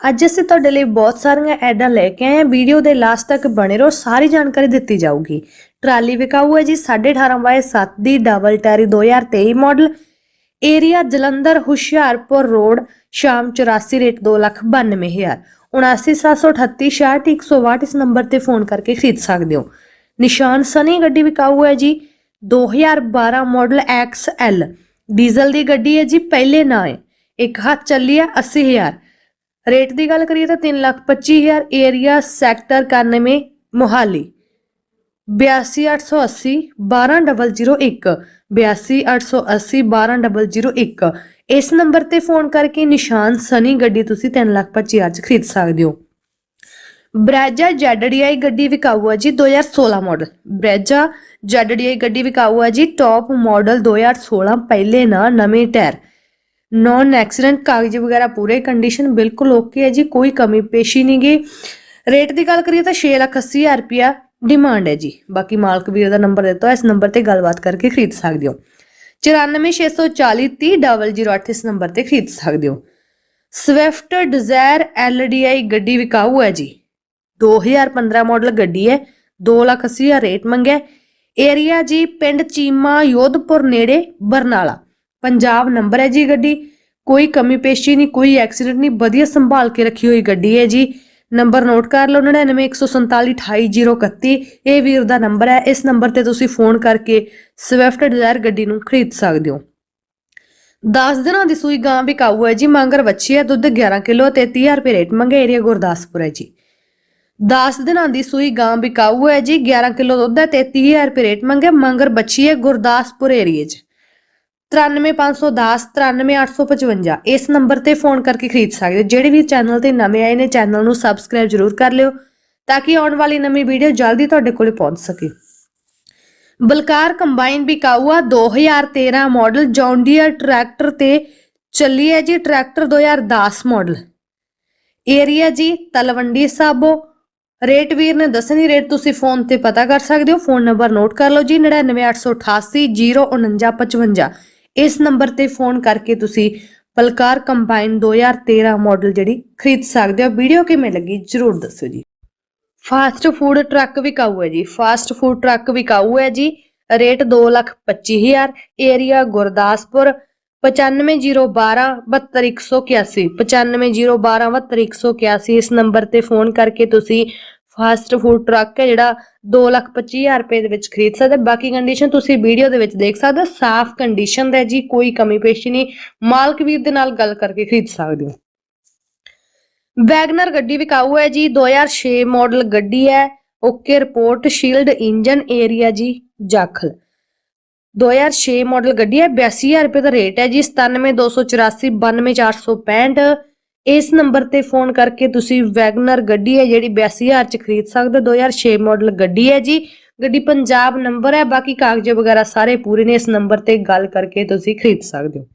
ਅੱਜ ਅਸੀਂ ਤੁਹਾਡੇ ਲਈ ਬਹੁਤ ਸਾਰੀਆਂ ਐਡਾਂ ਲੈ ਕੇ ਆਏ ਹਾਂ। ਵੀਡੀਓ ਦੇ ਲਾਸਟ ਤੱਕ ਬਣੇ ਰਹੋ, ਸਾਰੀ ਜਾਣਕਾਰੀ ਦਿੱਤੀ ਜਾਊਗੀ। ਟਰਾਲੀ ਵਿਕਾਊ ਹੈ ਜੀ 18.5 by 7 the double tyre 2023 model area Jalandhar Hoshiarpur road Sham 84 rate 292000 79738 ਇਸ ਨੰਬਰ ਤੇ ਫੋਨ ਕਰਕੇ ਖਰੀਦ ਸਕਦੇ ਹੋ। ਨਿਸ਼ਾਨ ਸਨੀ ਗੱਡੀ ਵਿਕਾਊ ਹੈ ਜੀ 2012 ਮਾਡਲ XL ਡੀਜ਼ਲ ਦੀ ਗੱਡੀ ਹੈ ਜੀ, ਪਹਿਲੇ ਨਾ ਹੈ। ਇੱਕ ਹੱਥ ਚੱਲੀ ਹੈ 80000 ਰੇਟ ਦੀ ਗੱਲ ਕਰੀਏ ਤਾਂ 325000 ਏਰੀਆ ਸੈਕਟਰ 91 ਮੋਹਾਲੀ। 82880 12001 82880 12001 ਇਸ ਨੰਬਰ ਤੇ ਫੋਨ ਕਰਕੇ ਨਿਸ਼ਾਨ ਸਨੀ ਗੱਡੀ ਤੁਸੀਂ 325000 ਚ ਖਰੀਦ ਸਕਦੇ ਹੋ। ਬ੍ਰੈਜਾ ZDI ਗੱਡੀ ਵਿਕਾਊ ਆ ਜੀ 2016 ਮਾਡਲ ਬ੍ਰੈਜਾ ZDI ਗੱਡੀ ਵਿਕਾਊ ਹੈ ਜੀ ਟੌਪ ਮਾਡਲ 2016 ਪਹਿਲੇ ਨਾ ਨਵੇਂ ਟਾਇਰ ਨੌਨ ਐਕਸੀਡੈਂਟ ਕਾਗਜ਼ ਵਗੈਰਾ ਪੂਰੇ ਕੰਡੀਸ਼ਨ ਬਿਲਕੁਲ ਓਕੇ ਹੈ ਜੀ ਕੋਈ ਕਮੀ ਪੇਸ਼ੀ ਨਹੀਂ ਗਈ ਰੇਟ ਦੀ ਗੱਲ ਕਰੀਏ ਤਾਂ 6,80,000 ਰੁਪਿਆ ਡਿਮਾਂਡ ਹੈ ਜੀ। ਬਾਕੀ ਮਾਲਕ ਵੀਰ ਦਾ ਨੰਬਰ ਦਿੱਤਾ ਇਸ ਨੰਬਰ ਤੇ ਗੱਲਬਾਤ ਕਰਕੇ ਖਰੀਦ ਸਕਦੇ ਹੋ। 9464030008 ਇਸ ਨੰਬਰ ਤੇ ਖਰੀਦ ਸਕਦੇ ਹੋ। ਸਵਿਫਟ ਡਿਜ਼ਾਇਰ LDI ਗੱਡੀ ਵਿਕਾਊ ਹੈ ਜੀ। 2015 ਮਾਡਲ ਗੱਡੀ ਹੈ 2,80,000 ਰੇਟ ਮੰਗਿਆ। ਏਰੀਆ ਜੀ ਪਿੰਡ ਚੀਮਾ ਯੋਧਪੁਰ ਨੇੜੇ ਬਰਨਾਲਾ। ਪੰਜਾਬ ਨੰਬਰ ਹੈ ਜੀ ਗੱਡੀ। ਕੋਈ ਕਮੀ ਪੇਸ਼ੀ ਨਹੀਂ, ਕੋਈ ਐਕਸੀਡੈਂਟ ਨਹੀਂ, ਵਧੀਆ ਸੰਭਾਲ ਕੇ ਰੱਖੀ ਹੋਈ ਗੱਡੀ ਹੈ ਜੀ। ਨੰਬਰ ਨੋਟ ਕਰ ਲਓ 9914488031 ਇਹ ਵੀਰ ਦਾ ਨੰਬਰ ਹੈ। ਇਸ ਨੰਬਰ ਤੇ ਤੁਸੀਂ ਫੋਨ ਕਰਕੇ ਸਵਿਫਟ ਡਿਜ਼ਾਇਰ ਗੱਡੀ ਨੂੰ ਖਰੀਦ ਸਕਦੇ ਹੋ। 10 ਦਿਨਾਂ ਦੀ ਸੂਈ ਗਾਂ ਵਿਕਾਊ ਹੈ ਜੀ, ਮੰਗਰ ਵੱਛੀ ਹੈ, ਦੁੱਧ 11 ਕਿਲੋ ਤੇ 30000 ਰੁਪਏ ਰੇਟ ਮੰਗੇ ਏਰੀਆ ਗੁਰਦਾਸਪੁਰ ਹੈ ਜੀ। 10 ਦਿਨਾਂ ਦੀ ਸੂਈ ਗਾਂ ਵਿਕਾਊ ਹੈ ਜੀ 11 ਕਿਲੋ ਦੁੱਧ ਹੈ ਤੇ 30000 ਰੁਪਏ ਰੇਟ ਮੰਗੇ, ਮੰਗਰ ਵੱਛੀ ਹੈ ਗੁਰਦਾਸਪੁਰ ਏਰੀਏ 'ਚ। 93510 93855 ਇਸ ਨੰਬਰ ਤੇ ਫੋਨ ਕਰਕੇ ਖਰੀਦ ਸਕਦੇ ਹੋ। ਜਿਹੜੇ ਵੀ ਚੈਨਲ ਤੇ ਨਵੇਂ ਆਏ ਨੇ, ਚੈਨਲ ਨੂੰ ਸਬਸਕ੍ਰਾਈਬ ਜ਼ਰੂਰ ਕਰ ਲਿਓ, ਤਾਂ ਕਿ ਆਉਣ ਵਾਲੀ ਨਵੀਂ ਵੀਡੀਓ ਜਲਦੀ ਤੁਹਾਡੇ ਕੋਲੇ ਪਹੁੰਚ ਸਕੇ। ਬਲਕਾਰ ਕੰਬਾਈਨ ਵਿਕਾਊ ਆ 2013 ਮਾਡਲ ਜੌਂਡੀਅਰ ਟਰੈਕਟਰ ਤੇ ਚੱਲੀ ਹੈ ਜੀ ਟਰੈਕਟਰ 2010 ਮਾਡਲ। ਏਰੀਆ ਜੀ, ਤਲਵੰਡੀ ਸਾਬੋ। ਰੇਟ ਵੀਰ ਨੇ ਦੱਸਣੀ ਰੇਟ ਤੁਸੀਂ ਫੋਨ ਤੇ ਪਤਾ ਕਰ ਸਕਦੇ ਹੋ। ਫੋਨ ਨੰਬਰ ਨੋਟ ਕਰ ਲਓ ਜੀ 9988804955 ਇਸ ਨੰਬਰ ਤੇ ਫੋਨ ਕਰਕੇ ਤੁਸੀਂ ਬਲਕਾਰ ਕੰਬਾਈਨ 2013 ਮਾਡਲ ਜਿਹੜੀ ਖਰੀਦ ਸਕਦੇ ਹੋ। ਵੀਡੀਓ ਕਿਵੇਂ ਲੱਗੀ ਜਰੂਰ ਦੱਸੋ ਜੀ। ਫਾਸਟ ਫੂਡ ਟਰੱਕ ਵਿਕਾਊ ਹੈ ਜੀ। ਫਾਸਟ ਫੂਡ ਟਰੱਕ ਵਿਕਾਊ ਹੈ ਜੀ। ਰੇਟ 225000 ਏਰੀਆ ਗੁਰਦਾਸਪੁਰ 950112 72181 950112 72181 ਇਸ ਨੰਬਰ ਤੇ ਫੋਨ ਕਰਕੇ ਤੁਸੀਂ ਫਾਸਟ ਫੂਡ ਟਰੱਕ ਹੈ ਜਿਹੜਾ 225000 ਰੁਪਏ ਦੇ ਵਿੱਚ ਖਰੀਦ ਸਕਦੇ ਬਾਕੀ ਕੰਡੀਸ਼ਨ ਤੁਸੀਂ ਵੀਡੀਓ ਦੇ ਵਿੱਚ ਦੇਖ ਸਕਦੇ ਹੋ। ਸਾਫ਼ ਕੰਡੀਸ਼ਨ ਦਾ ਜੀ, ਕੋਈ ਕਮੀ ਪੇਸ਼ੀ ਨਹੀਂ। ਮਾਲਕ ਵੀਰ ਦੇ ਨਾਲ ਗੱਲ ਕਰਕੇ ਖਰੀਦ ਸਕਦੇ ਹੋ। ਵੈਗਨਰ ਗੱਡੀ ਵਿਕਾਊ ਹੈ ਜੀ। 2006 ਮਾਡਲ ਗੱਡੀ ਹੈ। Okay, report sealed engine area ਜੀ, ਜਾਖਲ। 2006 ਮਾਡਲ ਗੱਡੀ ਹੈ। 82000 ਰੁਪਏ ਦਾ ਰੇਟ ਹੈ ਜੀ। 97284 92465 ਇਸ ਨੰਬਰ ਤੇ ਫੋਨ ਕਰਕੇ ਤੁਸੀਂ ਵੈਗਨਰ ਗੱਡੀ ਹੈ ਜਿਹੜੀ 82000 ਚ ਖਰੀਦ ਸਕਦੇ ਹੋ। 2006 ਮਾਡਲ ਗੱਡੀ ਹੈ ਜੀ। ਗੱਡੀ ਪੰਜਾਬ ਨੰਬਰ ਹੈ, ਬਾਕੀ ਕਾਗਜ਼ ਵਗੈਰਾ ਸਾਰੇ ਪੂਰੇ ਨੇ। ਇਸ ਨੰਬਰ ਤੇ ਗੱਲ ਕਰਕੇ ਤੁਸੀਂ ਖਰੀਦ ਸਕਦੇ ਹੋ।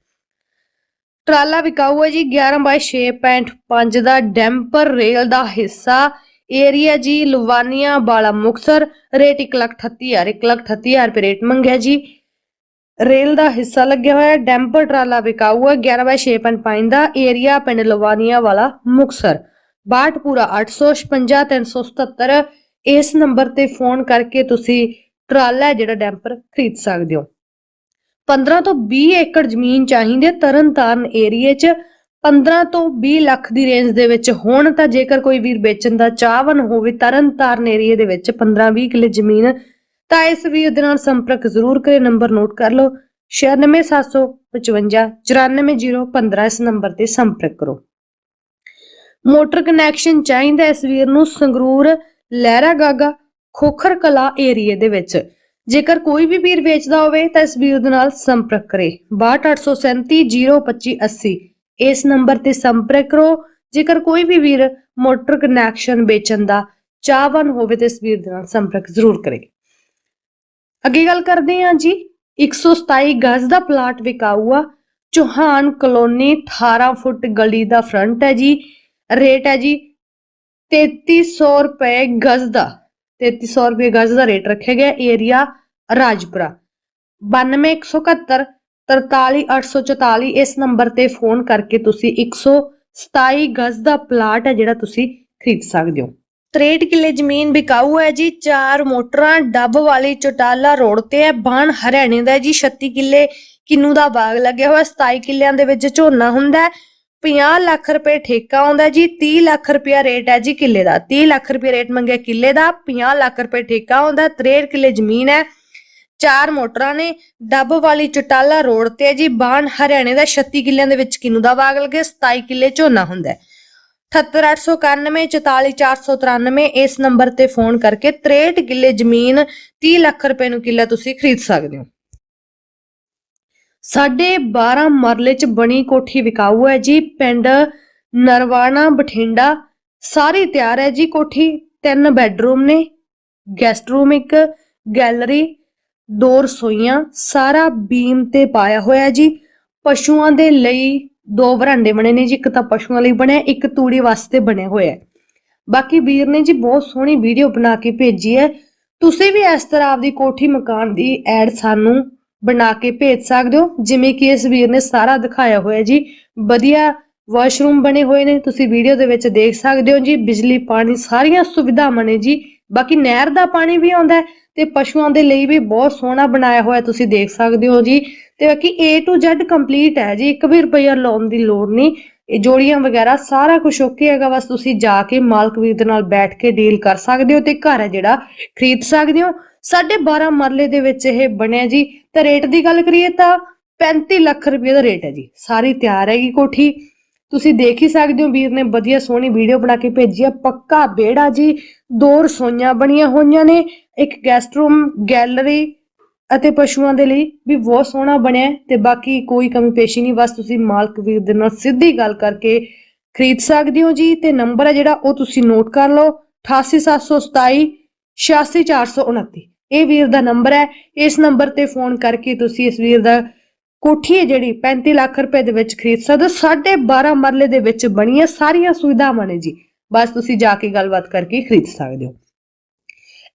ਟਰਾਲਾ ਵਿਕਾਊ ਹੈ ਜੀ 11 ਬਾਈ 6.5 ਦਾ ਡੈਂਪਰ ਰੇਲ ਦਾ ਹਿੱਸਾ। ਏਰੀਆ ਜੀ, ਲੁਵਾਨੀਆ ਬਾਲਾ ਮੁਕਸਰ ਰੇਟ 138000 138000 ਰੁਪਏ ਰੇਟ ਮੰਗਿਆ ਜੀ। ਰੇਲ ਦਾ ਹਿੱਸਾ ਲੱਗਿਆ ਹੋਇਆ ਹੈ, ਡੈਂਪਰ ਟਰਾਲਾ ਵਿਕਾਊ ਹੈ 11 ਬਾਈ 6.5 ਦਾ ਏਰੀਆ ਪਿੰਡ ਲਵਾਨੀਆਂ ਵਾਲਾ ਮੁਕਸਰ। 62 ਇਸ ਨੰਬਰ ਤੇ ਫੋਨ ਕਰਕੇ ਤੁਸੀਂ ਟਰਾਲਾ ਜਿਹੜਾ ਡੈਂਪਰ ਖਰੀਦ ਸਕਦੇ ਹੋ। 15 ਤੋਂ 20 ਏਕੜ ਜ਼ਮੀਨ ਚਾਹੀਦੀ ਹੈ, ਤਰਨਤਾਰਨ ਏਰੀਏ 'ਚ। 15 ਤੋਂ 20 ਲੱਖ ਦੀ ਰੇਂਜ ਦੇ ਵਿੱਚ ਹੋਣ ਤਾਂ ਜੇਕਰ ਕੋਈ ਵੀਰ ਵੇਚਣ ਦਾ ਚਾਹਵਨ ਹੋਵੇ, ਤਰਨਤਾਰਨ ਏਰੀਏ ਦੇ ਵਿੱਚ 15-20 ਕਿੱਲੇ ਜ਼ਮੀਨ ਤਾਂ ਇਸ ਵੀਰ ਦੇ ਨਾਲ ਸੰਪਰਕ ਜ਼ਰੂਰ ਕਰੇ ਨੰਬਰ ਨੋਟ ਕਰ ਲਓ। 9675 94015 ਇਸ ਨੰਬਰ ਤੇ ਸੰਪਰਕ ਕਰੋ। ਮੋਟਰ ਕਨੈਕਸ਼ਨ ਚਾਹੀਦਾ ਇਸ ਵੀਰ ਨੂੰ ਸੰਗਰੂਰ ਲਹਿਰਾ ਗਾਗਾ ਖੋਖਰ ਕਲਾ ਏਰੀਏ ਦੇ ਵਿੱਚ। ਜੇਕਰ ਕੋਈ ਵੀ ਵੀਰ ਵੇਚਦਾ ਹੋਵੇ ਤਾਂ ਇਸ ਵੀਰ ਦੇ ਨਾਲ ਸੰਪਰਕ ਕਰੇ। 6287302580 ਇਸ ਨੰਬਰ ਤੇ ਸੰਪਰਕ ਕਰੋ। ਜੇਕਰ ਕੋਈ ਵੀ ਵੀਰ ਮੋਟਰ ਕਨੈਕਸ਼ਨ ਵੇਚਣ ਦਾ ਚਾਹਵਾਨ ਹੋਵੇ ਤਾਂ ਇਸ ਵੀਰ ਦੇ ਨਾਲ ਸੰਪਰਕ ਜ਼ਰੂਰ ਕਰੇ। ਅੱਗੇ ਗੱਲ ਕਰਦੇ ਹਾਂ ਜੀ 127 ਗਜ਼ ਦਾ ਪਲਾਟ ਵਿਕਾਊ ਆ ਚੌਹਾਨ ਕਲੋਨੀ 18 ਫੁੱਟ ਗਲੀ ਦਾ ਫਰੰਟ ਹੈ ਜੀ, ਰੇਟ ਹੈ ਜੀ 3300 ਰੁਪਏ ਗਜ਼ ਦਾ 3300 ਰੁਪਏ ਗਜ਼ ਦਾ ਰੇਟ ਰੱਖਿਆ ਗਿਆ ਏਰੀਆ ਰਾਜਪੁਰਾ। 92171 43844 ਇਸ ਨੰਬਰ ਤੇ ਫੋਨ ਕਰਕੇ ਤੁਸੀਂ 127 ਗਜ਼ ਦਾ ਪਲਾਟ ਹੈ ਜਿਹੜਾ ਤੁਸੀਂ ਖਰੀਦ ਸਕਦੇ ਹੋ। 63 ਕਿੱਲੇ ਜ਼ਮੀਨ ਵਿਕਾਊ ਹੈ ਜੀ, ਚਾਰ ਮੋਟਰਾਂ, ਡੱਬ ਵਾਲੀ ਚਟਾਲਾ ਰੋਡ ਤੇ ਹੈ, ਬਾਣ ਹਰਿਆਣੇ ਦਾ ਹੈ ਜੀ 36 ਕਿੱਲੇ ਕਿੰਨੂ ਦਾ ਬਾਗ ਲੱਗਿਆ ਹੋਇਆ 27 ਕਿੱਲਿਆਂ ਦੇ ਵਿੱਚ ਝੋਨਾ ਹੁੰਦਾ ਹੈ 50 ਲੱਖ ਰੁਪਏ ਠੇਕਾ ਆਉਂਦਾ ਜੀ 30 ਲੱਖ ਰੁਪਇਆ ਰੇਟ ਹੈ ਜੀ ਕਿੱਲੇ ਦਾ 30 ਲੱਖ ਰੁਪਏ ਰੇਟ ਮੰਗਿਆ ਕਿੱਲੇ ਦਾ 50 ਲੱਖ ਰੁਪਏ ਠੇਕਾ ਆਉਂਦਾ ਹੈ 63 ਕਿੱਲੇ ਜ਼ਮੀਨ ਹੈ, ਚਾਰ ਮੋਟਰਾਂ ਨੇ, ਡੱਬ ਵਾਲੀ ਚਟਾਲਾ ਰੋਡ ਤੇ ਹੈ ਜੀ, ਬਾਣ ਹਰਿਆਣੇ ਦਾ 36 ਕਿੱਲਿਆਂ ਦੇ ਵਿੱਚ ਕਿੰਨੂ ਦਾ ਬਾਗ ਲੱਗੇ 27 ਕਿੱਲੇ ਝੋਨਾ ਹੁੰਦਾ ਹੈ। 78891 44493 ਇਸ ਨੰਬਰ ਤੇ ਫੋਨ ਕਰਕੇ 63 ਕਿੱਲੇ ਜ਼ਮੀਨ 30 ਲੱਖ ਰੁਪਏ ਨੂੰ ਕਿੱਲਾ ਤੁਸੀਂ ਖਰੀਦ ਸਕਦੇ ਹੋ। ਸਾਡੇ 12 ਮਰਲੇ ਚ ਬਣੀ ਕੋਠੀ ਵਿਕਾਊ ਹੈ ਜੀ, ਪਿੰਡ ਨਰਵਾਣਾ ਬਠਿੰਡਾ। ਸਾਰੀ ਤਿਆਰ ਹੈ ਜੀ ਕੋਠੀ, ਤਿੰਨ ਬੈੱਡਰੂਮ ਨੇ, ਗੈਸਟ ਰੂਮ ਇੱਕ, ਗੈਲਰੀ, ਦੋ ਰਸੋਈਆਂ, ਸਾਰਾ ਬੀਮ ਤੇ ਪਾਇਆ ਹੋਇਆ ਜੀ। ਪਸ਼ੂਆਂ ਦੇ ਲਈ ਦੋ ਵਰਾਂਡੇ ਬਣੇ ਨੇ ਜੀ, ਇੱਕ ਤਾਂ ਪਸ਼ੂਆਂ ਲਈ ਬਣਿਆ, ਇੱਕ ਤੂੜੀ ਵਾਸਤੇ ਬਣਿਆ ਹੋਇਆ ਹੈ। ਬਾਕੀ ਵੀਰ ਨੇ ਜੀ ਬਹੁਤ ਸੋਹਣੀ ਵੀਡੀਓ ਬਣਾ ਕੇ ਭੇਜੀ ਹੈ। ਤੁਸੀਂ ਵੀ ਇਸ ਤਰ੍ਹਾਂ ਆਪਦੀ ਕੋਠੀ ਮਕਾਨ ਦੀ ਐਡ ਸਾਨੂੰ ਬਣਾ ਕੇ ਭੇਜ ਸਕਦੇ ਹੋ, ਜਿਵੇਂ ਕਿ ਇਸ ਵੀਰ ਨੇ ਸਾਰਾ ਦਿਖਾਇਆ ਹੋਇਆ ਜੀ। ਵਧੀਆ ਵਾਸ਼ਰੂਮ ਬਣੇ ਹੋਏ ਨੇ, ਤੁਸੀਂ ਵੀਡੀਓ ਦੇ ਵਿੱਚ ਦੇਖ ਸਕਦੇ ਹੋ ਜੀ। ਬਿਜਲੀ, ਪਾਣੀ ਸਾਰੀਆਂ ਸੁਵਿਧਾਵਾਂ ਨੇ ਜੀ। ਬਾਕੀ ਨਹਿਰ ਦਾ ਪਾਣੀ ਵੀ ਆਉਂਦਾ ਤੇ ਪਸ਼ੂਆਂ ਦੇ ਲਈ ਵੀ ਬਹੁਤ ਸੋਹਣਾ ਬਣਾਇਆ ਹੋਇਆ ਤੁਸੀਂ ਦੇਖ ਸਕਦੇ ਹੋ ਜੀ। ਤੇ ਬਾਕੀ A to Z ਕੰਪਲੀਟ ਹੈ ਜੀ, ਇੱਕ ਵੀ ਰੁਪਈਆ ਲਾਉਣ ਦੀ ਲੋੜ ਨਹੀਂ। ਇਹ ਜੋੜੀਆਂ ਵਗੈਰਾ ਸਾਰਾ ਕੁਝ ਓਕੇ ਹੈਗਾ, ਬਸ ਤੁਸੀਂ ਜਾ ਕੇ ਮਾਲਕ ਵੀਰ ਦੇ ਨਾਲ ਬੈਠ ਕੇ ਡੀਲ ਕਰ ਸਕਦੇ ਹੋ ਤੇ ਘਰ ਹੈ ਜਿਹੜਾ, ਖਰੀਦ ਸਕਦੇ ਹੋ। ਸਾਢੇ 12 ਮਰਲੇ ਦੇ ਵਿੱਚ ਇਹ ਬਣਿਆ ਜੀ। ਤੇ ਰੇਟ ਦੀ ਗੱਲ ਕਰੀਏ ਤਾਂ 35 ਲੱਖ ਰੁਪਏ ਦਾ ਰੇਟ ਹੈ ਜੀ। ਸਾਰੀ ਤਿਆਰ ਹੈਗੀ ਕੋਠੀ। ਤੁਸੀਂ ਦੇਖ ਹੀ ਸਕਦੇ ਹੋ ਵੀਰ ਨੇ ਵਧੀਆ ਸੋਹਣੀ ਵੀਡੀਓ ਬਣਾ ਕੇ ਭੇਜੀ ਹੈ ਪੱਕਾ ਵਿਹੜਾ ਜੀ, ਦੋ ਰਸੋਈਆਂ ਬਣੀਆਂ ਹੋਈਆਂ ਨੇ, ਇੱਕ ਗੈਸਟ ਰੂਮ ਗੈਲਰੀ ਅਤੇ ਪਸ਼ੂਆਂ ਦੇ ਲਈ ਵੀ ਬਹੁਤ ਸੋਹਣਾ ਬਣਿਆ ਹੈ ਤੇ ਬਾਕੀ ਕੋਈ ਕਮੀ ਪੇਸ਼ੀ ਨਹੀਂ, ਬਸ ਤੁਸੀਂ ਮਾਲਕ ਵੀਰ ਦੇ ਨਾਲ ਸਿੱਧੀ ਗੱਲ ਕਰਕੇ ਖਰੀਦ ਸਕਦੇ ਹੋ ਜੀ ਤੇ ਨੰਬਰ ਹੈ ਜਿਹੜਾ ਉਹ ਤੁਸੀਂ ਨੋਟ ਕਰ ਲਓ 88727 86429 ਇਹ ਵੀਰ ਦਾ ਨੰਬਰ ਹੈ, ਇਸ ਨੰਬਰ ਤੇ ਫੋਨ ਕਰਕੇ ਤੁਸੀਂ ਇਸ ਵੀਰ ਦਾ ਕੋਠੀ ਹੈ ਜਿਹੜੀ 35 ਲੱਖ ਰੁਪਏ ਦੇ ਵਿੱਚ ਖਰੀਦ ਸਕਦੇ ਹੋ। ਸਾਢੇ 12 ਮਰਲੇ ਦੇ ਵਿੱਚ ਬਣੀ ਹੈ ਸਾਰੀਆਂ ਸੁਵਿਧਾਵਾਂ ਨੇ ਜੀ। ਬਸ ਤੁਸੀਂ ਜਾ ਕੇ ਗੱਲਬਾਤ ਕਰਕੇ ਖਰੀਦ ਸਕਦੇ ਹੋ।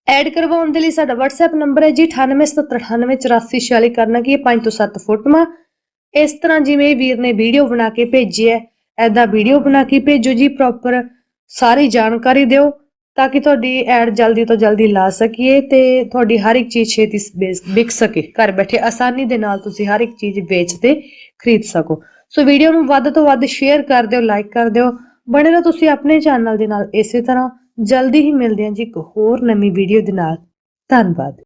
ਐਡ ਕਰਵਾਉਣ ਦੇ ਲਈ ਸਾਡਾ WhatsApp ਨੰਬਰ ਹੈ ਜੀ 9879988446 ਕਰਨਾ ਕੀ ਹੈ 5 ਤੋਂ 7 ਫੋਟੋਆਂ। ਇਸ ਤਰ੍ਹਾਂ ਜਿਵੇਂ ਵੀਰ ਨੇ ਵੀਡੀਓ ਬਣਾ ਕੇ ਭੇਜੀ ਹੈ ਐਦਾਂ ਵੀਡੀਓ ਬਣਾ ਕੇ ਭੇਜੋ ਜੀ ਪ੍ਰੋਪਰ ਸਾਰੀ ਜਾਣਕਾਰੀ ਦਿਓ। ਤਾਂ ਕਿ ਤੁਹਾਡੀ ਐਡ ਜਲਦੀ ਤੋਂ ਜਲਦੀ ਲਾ ਸਕੀਏ ਤੇ ਤੁਹਾਡੀ ਹਰ ਇੱਕ ਚੀਜ਼ ਛੇਤੀ ਵਿਕ ਸਕੇ। ਘਰ ਬੈਠੇ ਆਸਾਨੀ ਦੇ ਨਾਲ ਤੁਸੀਂ ਹਰ ਇੱਕ ਚੀਜ਼ ਵੇਚ ਤੇ ਖਰੀਦ ਸਕੋ। ਸੋ ਵੀਡੀਓ ਨੂੰ ਵੱਧ ਤੋਂ ਵੱਧ ਸ਼ੇਅਰ ਕਰ ਦਿਓ, ਲਾਈਕ ਕਰ ਦਿਓ। ਬਣੇ ਰਹੋ ਤੁਸੀਂ ਆਪਣੇ ਚੈਨਲ ਦੇ ਨਾਲ। ਇਸੇ ਤਰ੍ਹਾਂ ਜਲਦੀ ਹੀ ਮਿਲਦੇ ਹਾਂ ਜੀ ਇੱਕ ਹੋਰ ਨਵੀਂ ਵੀਡੀਓ ਦੇ ਨਾਲ। ਧੰਨਵਾਦ।